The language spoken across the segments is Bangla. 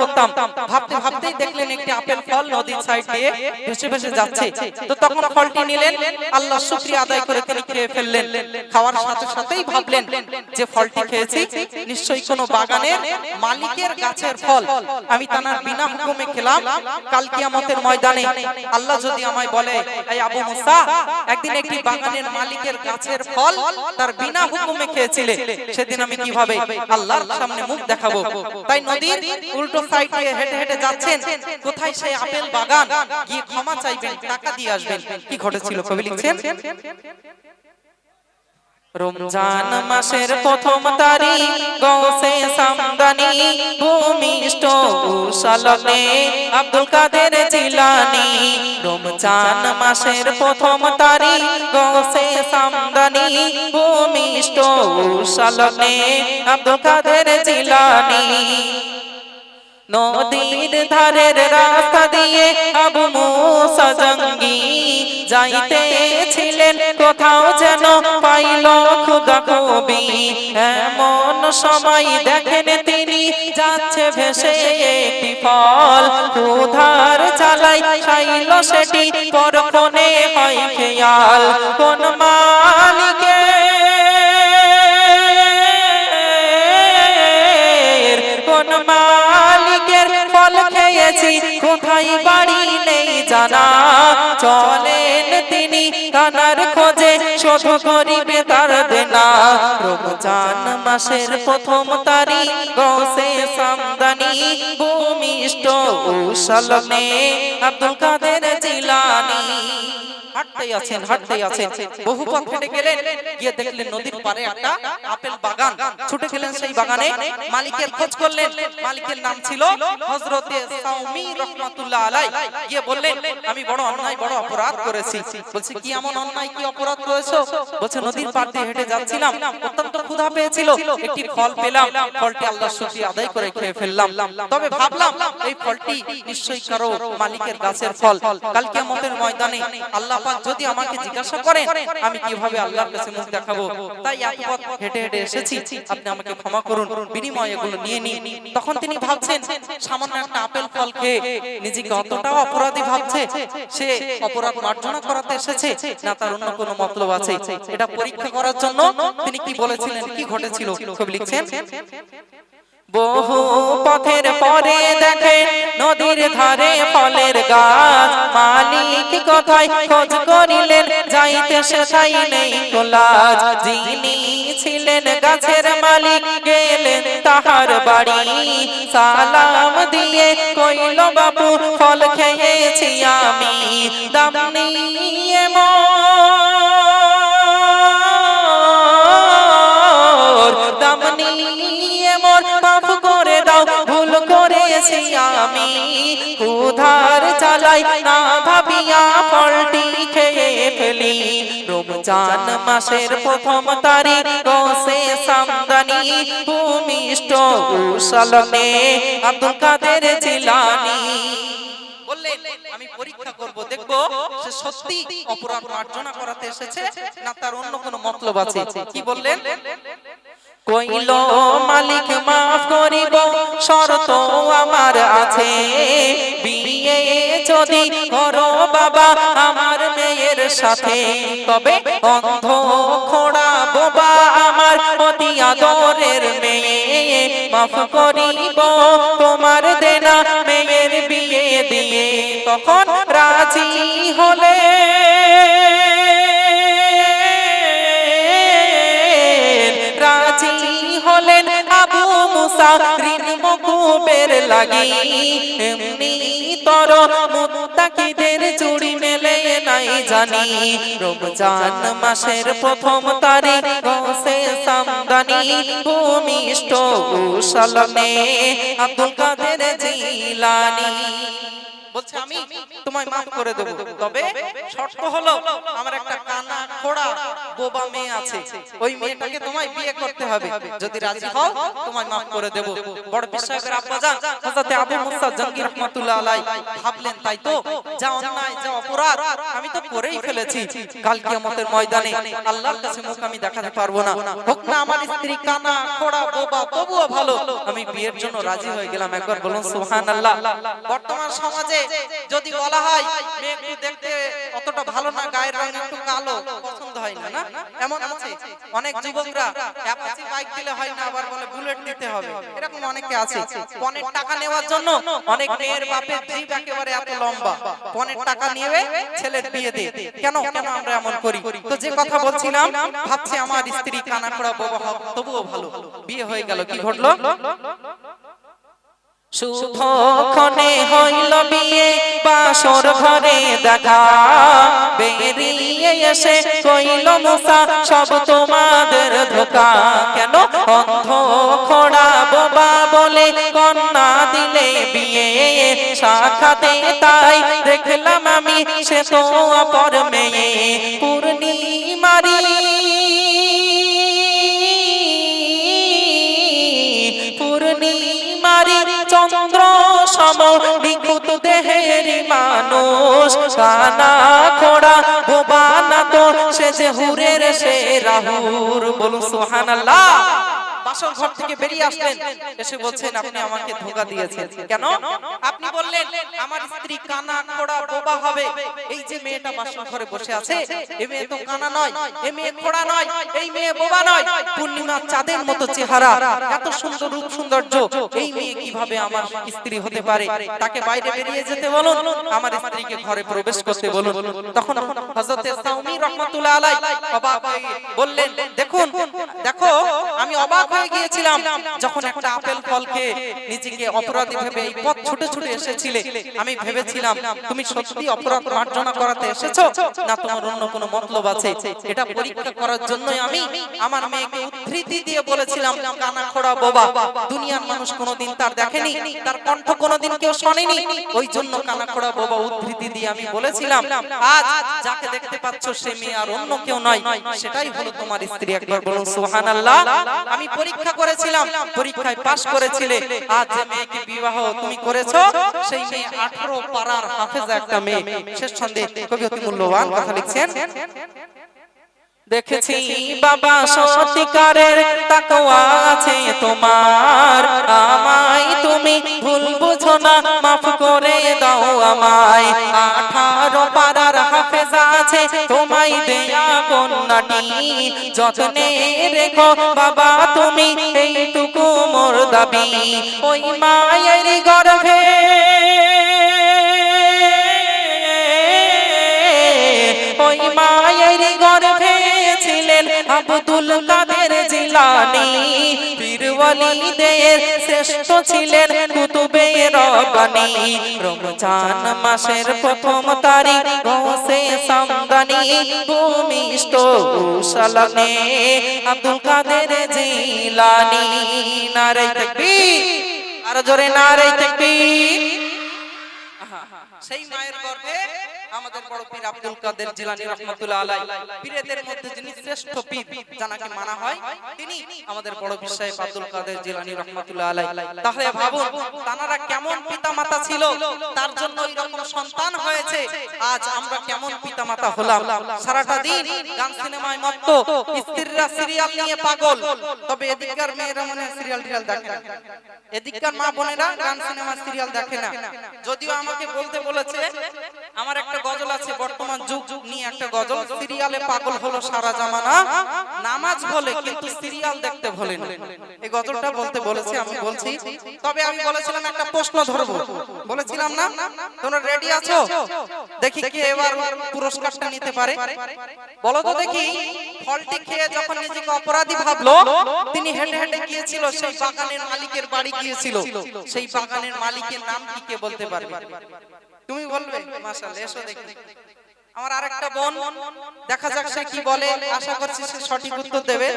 করতাম। মালিকের গাছের ফল। আমি তানার বিনা হুকুমে খেলাম ময়দানে। আল্লাহ যদি আমায় বলে একদিন একটি বাগানের মালিকের গাছের ফল তার বিনা হুকুমে খেয়েছিলে, সেদিন আমি কীভাবে আল্লাহর সামনে মুখ দেখাবো? তাই নদীর উল্টো সাইড দিয়ে হেঁটে হেঁটে যাচ্ছেন, কোথায় সেই আপেল বাগান? গিয়ে ক্ষমা চাইবেন, টাকা দিয়ে আসবেন। কি ঘটেছিল কবি লিখছেন? রমজান মাসের প্রথম তারিখ রমজান মাসের প্রথম তারিখ আব্দুল কাদের জিলানি। নদীর ধারের রাস্তা দিয়ে আবু মুসা জঙ্গি যাইতে কোথাও যেন পাইল খুদা কবি। এমন সময় দেখেন তিনি যাচ্ছে ভেসে একটি ফল। ক্ষুধার চালাই খাইল সেটি, পরক্ষণে হয় খেয়াল। কোন মালিকে খেয়েছি কোথায় বাড়ি নেই জানা। চলেন তিনি তানার খোঁজে, শোধ করিবে তার দেনা। রমজান মাসের প্রথম তারিখ, গৌসে সামদানি, ভূমিষ্ঠ উশালনে আব্দুল কাদের জিলানি। হাঁটতেই আছেন হাঁটতেই আছেন। বহু পথ হেঁটে গেলেন, গিয়ে দেখলেন নদীর পারে একটা আপেল বাগান। ছুটে গেলেন সেই বাগানে। মালিকের খোঁজ করলেন। মালিকের নাম ছিল হযরতে সাউমি রাহমাতুল্লাহ আলাই গিয়ে বললেন, আমি বড় অন্যায়, বড় অপরাধ করেছি। বলছে, কি এমন অন্যায়, কি অপরাধ করেছ? বলছে, নদীর পার দিয়ে হেঁটে যাচ্ছিলাম। অত্যন্ত ক্ষুধা পেয়েছিল। একটি ফল পেলাম। ফলটি আল্লাহর শুকরিয়া আদায় করে খেয়ে ফেললাম। তবে ভাবলাম, এই ফলটি নিশ্চয়ই কারও মালিকের গাছের ফল। কাল কিয়ামতের ময়দানে আল্লাহ পাক যদি আমাকে জিজ্ঞাসা করেন, আমি কীভাবে আল্লাহর কাছে মুখ দেখাবো? তাই এত পথ হেঁটে হেঁটে এসেছি। আপনি আমাকে ক্ষমা করুন, বিনিময়ে এগুলো নিয়ে নিন। তখন তিনি ভাবছেন, সামান্য একটা আপেল ফল খেয়ে নিজেকে অতটাও অপরাধী ভাবছে। সে অপরাধ মার্জনা করাতে এসেছে, না তার অন্য কোনো মতলব আছে। এটা পরীক্ষা করার জন্য তিনি কি বলেছিলেন, কি ঘটেছিল? কবি লিখছেন? বহু পথের পরে দেখে নদীর ধারে ফলের গাছ। মালিক কোথায় খোঁজ করিলেন? যাইতে সেথাই নেই কোলাজ যিনি ছিলেন গাছের মালিক, গেলেন তাহার বাড়ি। সালাম দিয়ে কইল বাবু ফল খেয়েছি আমি। দাম নিয়ে করেছি আমি উধার চালাই না ভাবিয়া ফলটি খেয়ে ফেলি। রমজান মাসের প্রথম তারিখ, গসে সামদানি, ভূমিষ্ঠ উশালনে আব্দুল কাদের জিলানি। আমি পরীক্ষা করব, দেখব সে সত্যি অপরাধ মার্জনা করাতে এসেছে না তার অন্য কোনো মতলব আছে। কি বললেন? কইল, মালিক, মাফ করিব, শর্ত আমার আছে। বিয়ে যদি করো বাবা আমার মেয়ের সাথে, তবে অন্ধ খোড়া বোবা আমার অতি আদরের মেয়ে। মাফ করিব, তোমার দেনা মেয়ের বিয়ে দিয়ে, তখন রাজি হলে লাগি। এমনি তর মুত্তাকিদের জুড়ি মেলে নাই জানি। রমজান মাসের প্রথম তারিখ গসে সামদানি। ভূমিষ্ঠ উশালনে আব্দুল কাদের জিলানি। বলছে আমি তোমায় মাফ করে দেব। তবে শর্ত হলো আমার একটা কানা খোড়া বোবা মেয়ে আছে। ওই মেয়েটাকে তোমায় বিয়ে করতে হবে। যদি রাজি হও তোমায় মাফ করে দেব। বড় বিশ্বাসের আব্বা জান হযরত আবু মুসা জাঙ্গির রাহমাতুল্লাহ আলাই ভাবলেন তাই তো? যা অন্যায় যা অপরাধ আমি তো করেই ফেলেছি। কাল কিয়ামতের ময়দানে আল্লাহর কাছে মুখ আমি দেখাতে পারব না। হোক না আমার স্ত্রী কানা খোড়া বোবা তবুও ভালো। আমি বিয়ের জন্য রাজি হয়ে গেলাম। একবার বলুন সুবহানাল্লাহ। বর্তমান সমাজে যদি বলা হয়, মেয়ে একটু দেখতে অতটা ভালো না, গায়ের রং একটু কালো, পছন্দ হয় না না? এমন আছে? অনেক যুবকরা, অ্যাপাচি বাইক দিলে হয় না, আবার বলে বুলেট দিতে হবে। এরকম অনেকে আছে। পনেরো টাকা নেওয়ার জন্য অনেক মেয়ের বাপের জিভ একেবারে এত লম্বা। পনেরো টাকা নিয়ে ছেলের বিয়ে দে কেন? কেন আমরা এমন করি? তো যে কথা বলছিলাম, ভাবছি আমার স্ত্রী কানাকড়া বাবা তবুও ভালো। বিয়ে হয়ে গেল, কি ঘটলো? শুভক্ষণে হইল বিয়ে, বাসর ঘরে দেখা। বেরিয়ে এসে কইল মুসা, সব তোমাদের ধোকা। কেন অন্ধ খোড়া বোবা বলে কন্যা দিলে বিয়ে? সাক্ষাতে তাই দেখলাম আমি, সে তো অপর মেয়ে। পূর্ণিমারি পূর্ণিমারি চন্দ্র সম বিকুত দেহের মানুষ। কানা খোড়া ভোবানা তো সে যে হুরের সে রাহুর। বলুন সুবহানাল্লাহ। বাসর ঘর থেকে বেরিয়ে আসলেন। এসে বলছেন আপনি আমাকে ধোকা দিয়েছেন। কেন? আপনি বললেন আমার স্ত্রী কানা খোড়া বোবা হবে। এই যে মেয়েটা বাসর ঘরে বসে আছে এই মেয়ে তো কানা নয় এই মেয়ে খোড়া নয় এই মেয়ে বোবা নয়। পূর্ণিমা চাঁদের মতো চেহারা। এত সুন্দর রূপ সৌন্দর্য এই মেয়ে কীভাবে আমার স্ত্রী হতে পারে? তাকে বাইরে বেরিয়ে যেতে বলুন। আমার স্ত্রীকে ঘরে প্রবেশ করতে বলুন। তখন হযরতে সাউমি রাহমাতুল্লাহ আলাই অবাক বললেন দেখুন দেখো আমি অবাক হয়ে গিয়েছিলাম যখন একটা আপেল ফলকে নিজেকে অপরাধী ভেবে এই পথ ছুটে ছুটে এসেছিলে। আমি ভেবেছিলাম তুমি সত্যি অপরাধ মার্জনা করাতে এসেছ। না তোমার অন্য কোনো মতলব আছে। এটা পরীক্ষা করার জন্যই আমি আমার মেয়েকে উদ্ধৃতি দিয়ে বলেছিলাম কানা খোড়া বোবা দুনিয়ার মানুষ কোনোদিন তার দেখেনি তার কণ্ঠ কোনোদিন কেউ শোনেনি। ওই জন্য কানা খোড়া বোবা উদ্ধৃতি দিয়ে আমি বলেছিলাম আজ যাকে দেখতে পাচ্ছ সে মেয়ে আর অন্য কেউ নয় সেটাই হলো তোমার স্ত্রী একবার বলুন সুবহানাল্লাহ। আমি পরীক্ষা করেছিলাম পরীক্ষায় পাশ করেছিলে। আজ যে মেয়েকে বিবাহ তুমি করেছ সেই মেয়ে 18 পারার হাফেজা একটা মেয়ে। শেষ ছন্দে কবি অতি মূল্যবান কথা লিখছেন। দেখেছি বাবা সত্যিকারের তাকওয়া আছে তোমার। আমায় তুমি ভুল বুঝো না মাফ করে দাও আমায়। আঠারো পাড়ার হাফেজা আছে তোমায় দেয়া কন্যাটি। যত্নে রেখো বাবা তুমি এইটুকু মোর দাবি। ওই মায়ের গর্ভে ওই মায়ের গর্ভে আব্দুল কাদের জিলানি। পীরওয়ালিদের শ্রেষ্ঠ ছিলেন কুতুবে রব্বানি। রমজান মাসের প্রথম তারিখ গৌসে সামদানি। ভূমিষ্ঠ সালামে আব্দুল কাদের জিলানি। নারে তাকবীর। আর জোরে নারে তাকবীর। সেই মায়ের গর্ভে আমাদের বড় পীর আব্দুল কাদের জিলানী রহমাতুল্লাহ আলাই। পীরদের মধ্যে যিনি শ্রেষ্ঠ পীর জানাকে মানা হয় তিনি আমাদের বড় বিশ্বাস আব্দুল কাদের জিলানী রহমাতুল্লাহ আলাই। তাহলে ভাবুন তানারা কেমন পিতামাতা ছিল? তার জন্য এই রকম সন্তান হয়েছে। আজ আমরা কেমন পিতামাতা হলাম? সারাটা দিন গান সিনেমায় মত্ত স্ত্রীরা সিরিয়াল নিয়ে পাগল। তবে এদিককার মেয়েরা মনে সিরিয়াল টিরিয়াল দেখে না। এদিককার মা বোনেরা গান, সিনেমা, সিরিয়াল দেখে না। যদিও আমাকে বলতে বলেছে, আমার একটা গজল আছে বর্তমান যুগ যুগ নিয়ে একটা গজল। সিরিয়ালে পাগল হলো সারা জামানা। নামাজ বলে, কিন্তু সিরিয়াল দেখতে ভোলে না এই গজলটা বলতে বলেছে, আমি বলছি, তবে আমি বলেছিলাম একটা প্রশ্ন ধরবো। বলেছিলাম না, তোমরা রেডি আছো? দেখি কে এবার পুরস্কারটা নিতে পারে। বলো তো দেখি, ফলটি খেয়ে যখন নিজেকে অপরাধী ভাবলো তিনি হেঁটে হেঁটে গিয়েছিল সেই বাগানের মালিকের বাড়ি গিয়েছিল। সেই বাগানের মালিকের নাম কি কে বলতে পারবে? তুমি বলবে মাশাআল্লাহ এসো দেখি। আমার আরেকটা বোন দেখা যাক সে কি বলে। আশা করছি সে সঠিক উত্তর দেবে।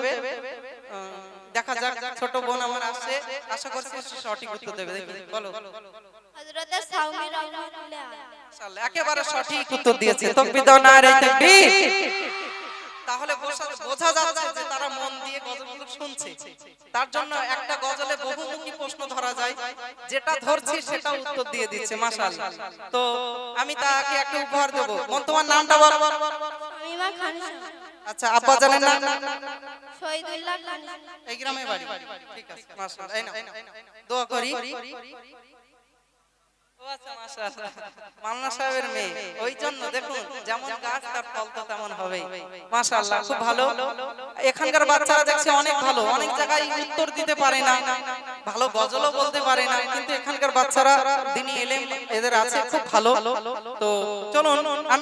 দেখা যাক ছোট বোন আমার আসছে। আশা করছি সে সঠিক উত্তর দেবে। দেখি বলো। যাতে সাউমি রহমতুল্লাহ একেবারে সঠিক উত্তর দিয়েছে। তকবীর দাও না রে তাকবীর। তাহলে বোঝা- যাচ্ছে যে তারা মন দিয়ে গজলগুলো শুনছে। তার জন্য একটা গজলে বহুমুখী প্রশ্ন ধরা যায় যেটা ধরছি সেটা উত্তর দিয়ে দিচ্ছে মাশাআল্লাহ। তো আমি তাকে একটা উপহার দেব। মন তোমার নামটা বল আচ্ছা আব্বা জানেন না শহীদুল্লাহ এই গ্রামে বাড়ি। ঠিক আছে মাশাআল্লাহ। এই নাও। দোয়া করি। মাওলানা সাহেবের মেয়ে। ওই জন্য দেখুন যেমন গাছ তার ফল তো তেমন হবে মাশাআল্লাহ খুব ভালো। এখানকার বাচ্চারা দেখছে অনেক ভালো। অনেক জায়গায় উত্তর দিতে পারে না। ভালো গজলও বলতে পারে না। কিন্তু এখানকার বাচ্চারা দিনই এলেম এদের আছে খুব ভালো। তো চলুন আমি